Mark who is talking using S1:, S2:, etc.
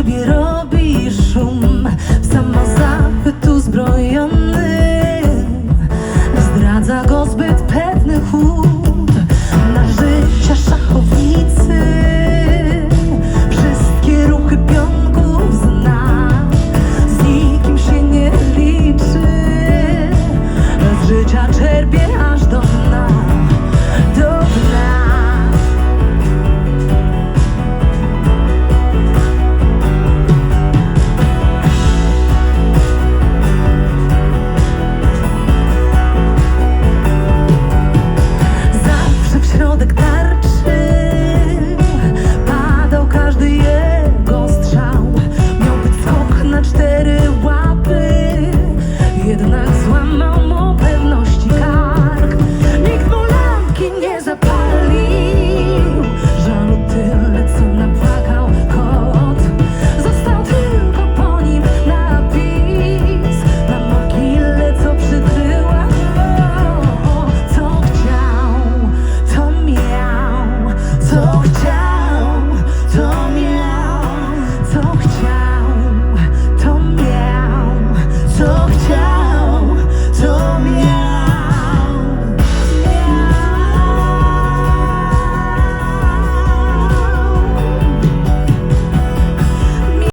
S1: siebie robisz szum W samozachwyt Zdradza go zbyt pewny chłód Na życia szachownicy. Wszystkie ruchy pionków zna Z nikim się nie liczy. Z życia czerpie aż do jednak złamał